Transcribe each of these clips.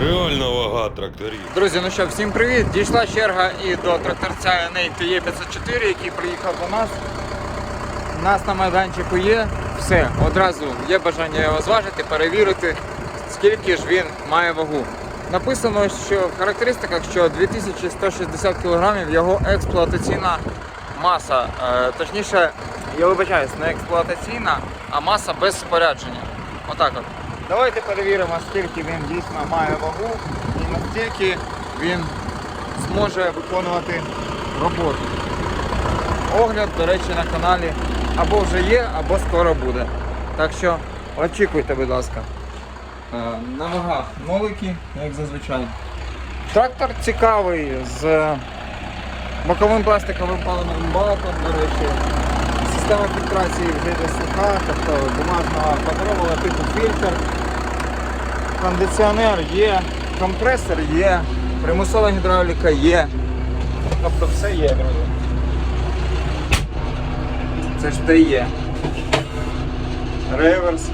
Реальна вага тракторів. Друзі, ну що, всім привіт! Дійшла черга і до тракторця Еней ТЕ-504, який приїхав до нас. У нас на майданчику є все. Одразу є бажання його зважити, перевірити, скільки ж він має вагу. Написано, що в характеристиках, що 2160 кг його експлуатаційна маса. Е, точніше, я вибачаюсь, не експлуатаційна, а маса без спорядження. Отак от. Давайте перевіримо, скільки він дійсно має вагу і наскільки він зможе виконувати роботу. Огляд, до речі, на каналі або вже є, або скоро буде. Так що очікуйте, будь ласка. Е, На вагах нолики, як зазвичай. Трактор цікавий з боковим пластиковим паливним баком, до речі. Система фільтрації вже йде суха, тобто бумажного паперового типу фільтр. Кондиціонер є, компресор є, примусова гідравліка є. Тобто все є, друзі. Це ж те є. Реверс.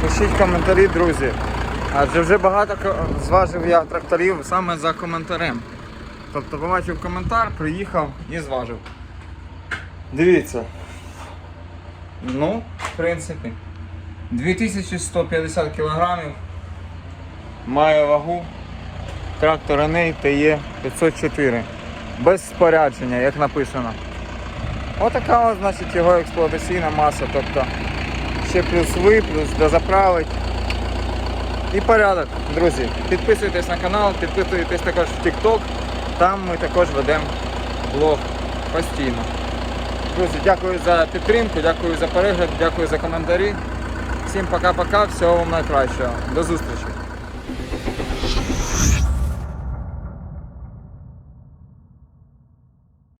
Пишіть коментарі, друзі. Адже вже багато зважив я тракторів саме за коментарем. Тобто побачив коментар, приїхав і зважив. Дивіться. Ну, в принципі. 2150 кілограмів. Має вагу. Трактор Еней ТЕ 504. Без спорядження, як написано. Отака от, значить, його експлуатаційна маса. Тобто ще плюс ви, плюс дозаправить. І порядок, друзі. Підписуйтесь на канал, підписуйтесь також в TikTok. Там ми також ведемо блог постійно. Друзі, дякую за підтримку, дякую за перегляд, дякую за коментарі. Всім пока-пока, всього вам найкращого. До зустрічі.